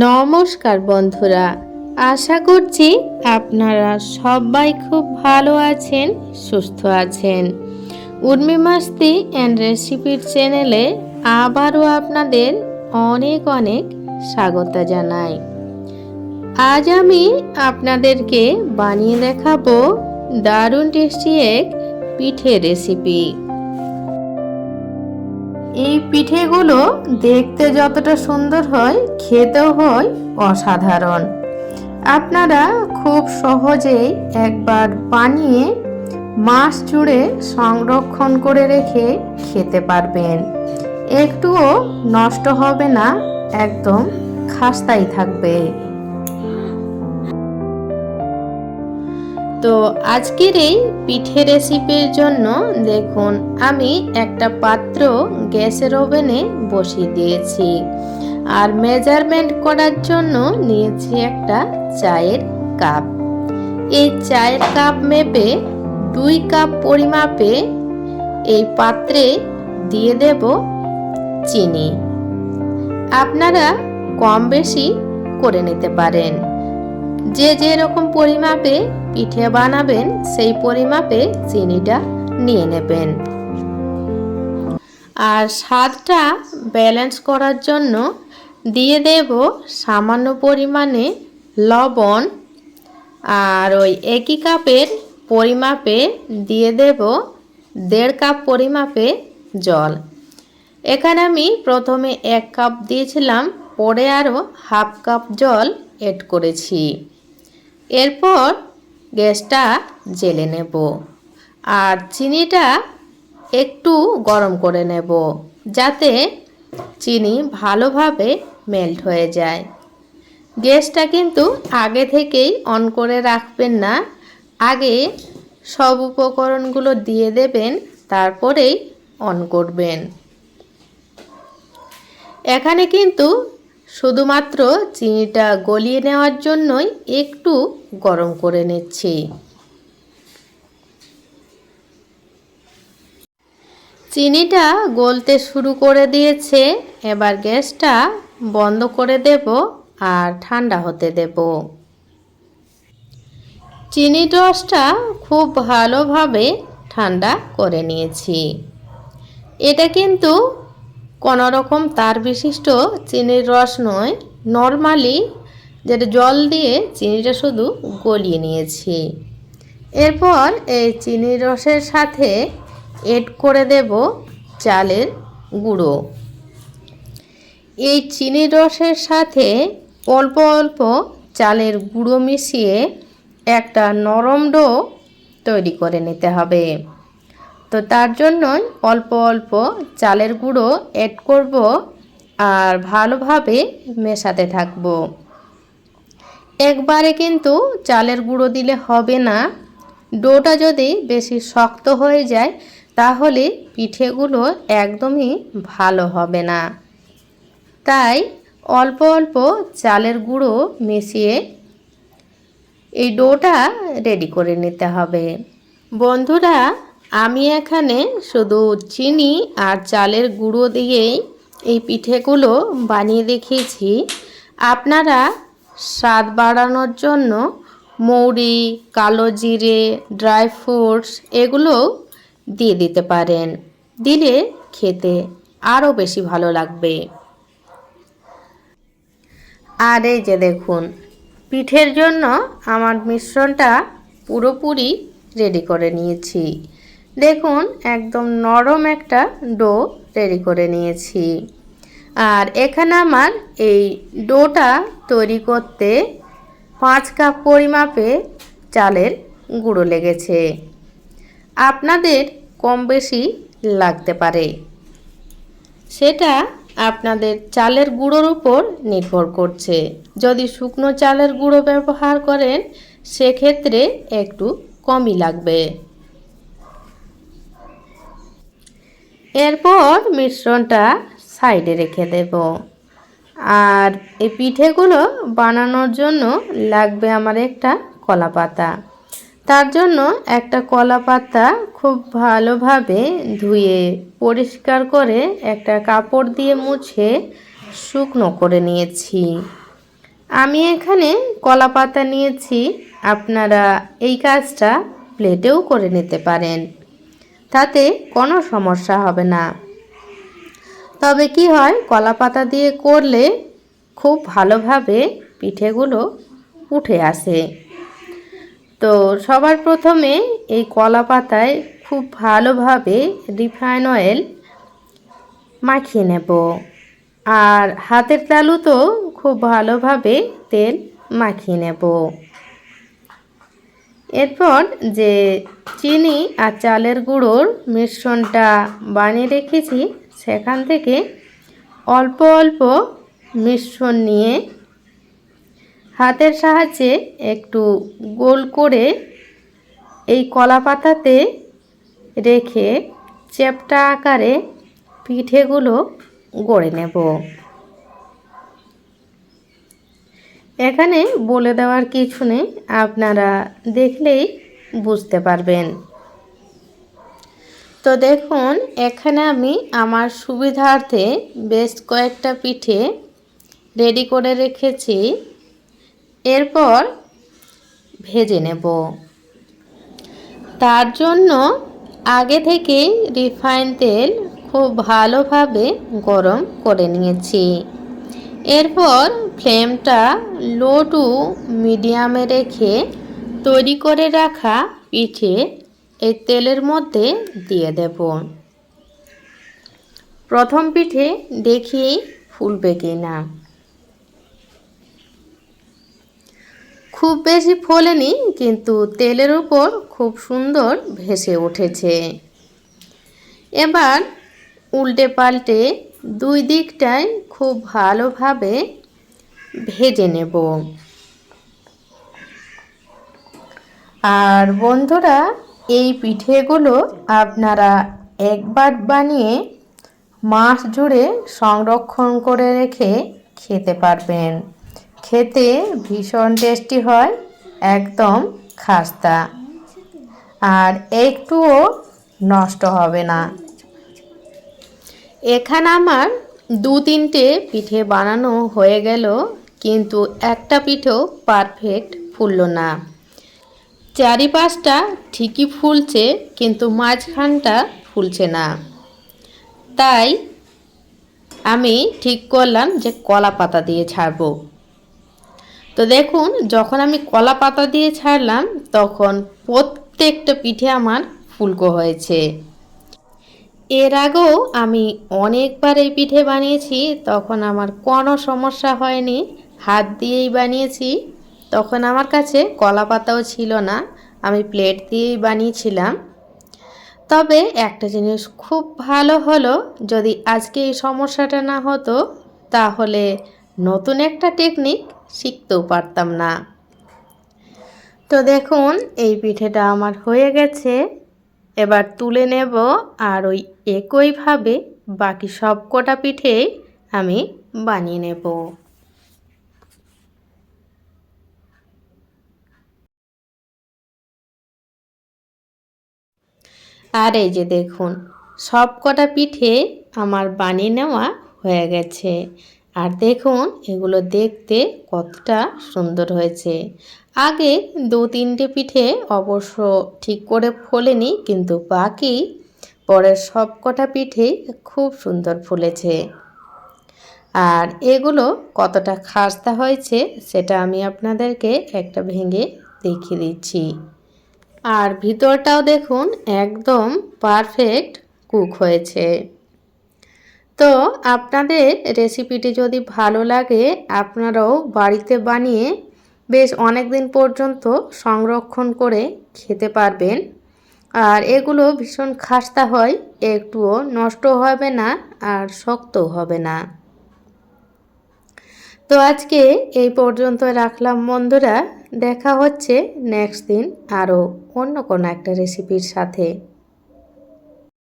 নমস্কার বন্ধুরা, আশা করছি আপনারা সবাই খুব ভালো আছেন, সুস্থ আছেন। উর্মি মাস্তি অ্যান্ড রেসিপির চ্যানেলে আবারও আপনাদের অনেক অনেক স্বাগত জানাই। আজ আমি আপনাদেরকে বানিয়ে দেখাবো দারুণ টেস্টি এক পিঠে রেসিপি এই পিঠেগুলো দেখতে যতটা সুন্দর হয়, খেতেও হয় অসাধারণ। আপনারা খুব সহজেই একবার বানিয়ে মাস জুড়ে সংরক্ষণ করে রেখে খেতে পারবেন। একটুও নষ্ট হবে না, একদম খাস্তাই থাকবে। তো আজকের এই পিঠে রেসিপির জন্য দেখুন, আমি একটা পাত্র গ্যাসের ওভেনে বসিয়ে দিয়েছি। আর মেজারমেন্ট করার জন্য নিয়েছি একটা চায়ের কাপ এই চায়ের কাপ মেপে দুই কাপ পরিমাপে এই পাত্রে দিয়ে দেব চিনি। আপনারা কম বেশি করে নিতে পারেন। যে যে রকম পরিমাপে পিঠে বানাবেন, সেই পরিমাপে চিনিটা নিয়ে নেবেন। আর স্বাদটা ব্যালেন্স করার জন্য দিয়ে দেব সামান্য পরিমাণে লবণ। আর ওই একই কাপের পরিমাপে দিয়ে দেব দেড় কাপ পরিমাপে জল। এখানে আমি প্রথমে এক কাপ দিয়েছিলাম, পরে আরও হাফ কাপ জল এড করেছি। এরপর গ্যাসটা জেলে নেব। আর চিনিটা একটু গরম করে নেব, যাতে চিনি ভালোভাবে মেল্ট হয়ে যায়। গ্যাসটা কিন্তু আগে থেকেই অন করে রাখবেন না, আগে সব উপকরণগুলো দিয়ে দেবেন, তারপরেই অন করবেন। এখানে কিন্তু শুধুমাত্র চিনিটা গলিয়ে নেওয়ার জন্যই একটু গরম করে নিচ্ছি। চিনিটা গলতে শুরু করে দিয়েছে। এবার গ্যাসটা বন্ধ করে দেব আর ঠান্ডা হতে দেব। চিনি রসটা খুব ভালোভাবে ঠান্ডা করে নিয়েছি। এটা কিন্তু কোনো রকম তার বিশিষ্ট চিনির রস নয়, নর্মালি যেটা জল দিয়ে চিনিটা শুধু গলিয়ে নিয়েছি। এরপর এই চিনির রসের সাথে এড করে দেব চালের গুঁড়ো। এই চিনির রসের সাথে অল্প অল্প চালের গুঁড়ো মিশিয়ে একটা নরম ডো তৈরি করে নিতে হবে। তো তার জন্যই অল্প অল্প চালের গুঁড়ো অ্যাড করব আর ভালোভাবে মেশাতে থাকব। একবারে কিন্তু চালের গুঁড়ো দিলে হবে না। ডোটা যদি বেশি শক্ত হয়ে যায়, তাহলে পিঠেগুলো একদমই ভালো হবে না। তাই অল্প অল্প চালের গুঁড়ো মিশিয়ে এই ডোটা রেডি করে নিতে হবে। বন্ধুরা, আমি এখানে শুধু চিনি আর চালের গুঁড়ো দিয়েই এই পিঠেগুলো বানিয়ে দেখিয়েছি। আপনারা স্বাদ বাড়ানোর জন্য মৌরি, কালো জিরে, ড্রাই ফ্রুটস এগুলো দিয়ে দিতে পারেন। দিলে খেতে আরও বেশি ভালো লাগবে। আর এই যে দেখুন, পিঠের জন্য আমার মিশ্রণটা পুরোপুরি রেডি করে নিয়েছি। দেখুন, একদম নরম একটা ডো রেডি করে নিয়েছি। আর এখানে আমার এই ডোটা তৈরি করতে পাঁচ কাপ পরিমাপে চালের গুঁড়ো লেগেছে। আপনাদের কম বেশি লাগতে পারে। সেটা আপনাদের চালের গুঁড়োর উপর নির্ভর করছে। যদি শুকনো চালের গুঁড়ো ব্যবহার করেন, সেক্ষেত্রে একটু কমই লাগবে। এরপর মিশ্রণটা সাইডে রেখে দেব। আর এই পিঠেগুলো বানানোর জন্য লাগবে আমার একটা কলা পাতা। তার জন্য একটা কলা পাতা খুব ভালোভাবে ধুয়ে, পরিষ্কার করে একটা কাপড় দিয়ে মুছে শুকনো করে নিয়েছি। আমি এখানে কলা পাতা নিয়েছি, আপনারা এই কাজটা প্লেটেও করে নিতে পারেন। তাতে কোনো সমস্যা হবে না। তবে কি হয় কলা পাতা দিয়ে করলে খুব ভালোভাবে পিঠেগুলো উঠে আসে। তো সবার প্রথমে এই কলা পাতায় খুব ভালোভাবে রিফাইন অয়েল মাখিয়ে নেব। আর হাতের তালু তো খুব ভালোভাবে তেল মাখিয়ে নেব। এরপর যে চিনি আর চালের গুঁড়োর মিশ্রণটা বানিয়ে রেখেছি সেখান থেকে অল্প অল্প মিশ্রণ নিয়ে হাতের সাহায্যে একটু গোল করে এই কলা পাতাতে রেখে চ্যাপটা আকারে পিঠেগুলো গড়ে নেব। এখানে বলে দেওয়ার কিছু নেই, আপনারা দেখলেই বুঝতে পারবেন। তো দেখুন, এখানে আমি আমার সুবিধার্থে বেশ কয়েকটা পিঠে রেডি করে রেখেছি। এরপর ভেজে নেব। তার জন্য আগে থেকেই রিফাইন তেল খুব ভালোভাবে গরম করে নিয়েছি। এরপর ফ্লেমটা লো টু মিডিয়ামে রেখে তৈরি করে রাখা পিঠে এই তেলের মধ্যে দিয়ে দেব। প্রথম পিঠে দেখি ফুলবে কি না খুব বেশি ফোলেনি, কিন্তু তেলের উপর খুব সুন্দর ভেসে উঠেছে। এবার উল্টে পাল্টে দুই দিকটাই খুব ভালোভাবে ভেজে নেব। আর বন্ধুরা এই পিঠেগুলো আপনারা একবার বানিয়ে মাস জুড়ে সংরক্ষণ করে রেখে খেতে পারবেন। খেতে ভীষণ টেস্টি হয়, একদম খাস্তা। আর একটুও নষ্ট হবে না। এখানে আমার দু তিনটে পিঠে বানানো হয়ে গেল, কিন্তু একটা পিঠেও পারফেক্ট ফুললো না। চারিপাশটা ঠিকই ফুলছে, কিন্তু মাঝখানটা ফুলছে না। তাই আমি ঠিক করলাম যে কলা পাতা দিয়ে ছাড়বো। তো দেখুন, যখন আমি কলা পাতা দিয়ে ছাড়লাম, তখন প্রত্যেকটা পিঠে আমার ফুলকো হয়েছে। এর আগেও আমি অনেকবার এই পিঠে বানিয়েছি, তখন আমার কোনো সমস্যা হয়নি, হাত দিয়েই বানিয়েছি। তখন আমার কাছে কলা পাতাও ছিল না, আমি প্লেট দিয়েই বানিয়েছিলাম। তবে একটা জিনিস খুব ভালো হলো, যদি আজকে এই সমস্যাটা না হতো, তাহলে নতুন একটা টেকনিক শিখতেও পারতাম না। তো দেখুন, এই পিঠেটা আমার হয়ে গেছে। এবার তুলে নেব, আর ওই একইভাবে বাকি সব কটা পিঠে আমি বানিয়ে নেব। আর এই যে দেখুন, সব কটা পিঠে আমার বানিয়ে নেওয়া হয়ে গেছে। আর দেখুন, এগুলো দেখতে কতটা সুন্দর হয়েছে। আগে দু তিনটে পিঠে অবশ্য ঠিক করে ফোলেনি, কিন্তু বাকি পরের সব কটা পিঠেই খুব সুন্দর ফুলেছে। আর এগুলো কতটা খাস্তা হয়েছে, সেটা আমি আপনাদেরকে একটা ভেঙে দেখিয়ে দিচ্ছি। আর ভিতরটাও দেখুন একদম পারফেক্ট কুক হয়েছে। তো আপনাদের রেসিপিটি যদি ভালো লাগে, আপনারাও বাড়িতে বানিয়ে বেশ অনেক দিন পর্যন্ত সংরক্ষণ করে খেতে পারবেন। আর এগুলো ভীষণ খাস্তা হয়, একটুও নষ্ট হবে না আর শক্তও হবে না। তো আজকে এই পর্যন্ত রাখলাম বন্ধুরা, দেখা হচ্ছে নেক্সট দিন আরও অন্য কোনো একটা রেসিপির সাথে।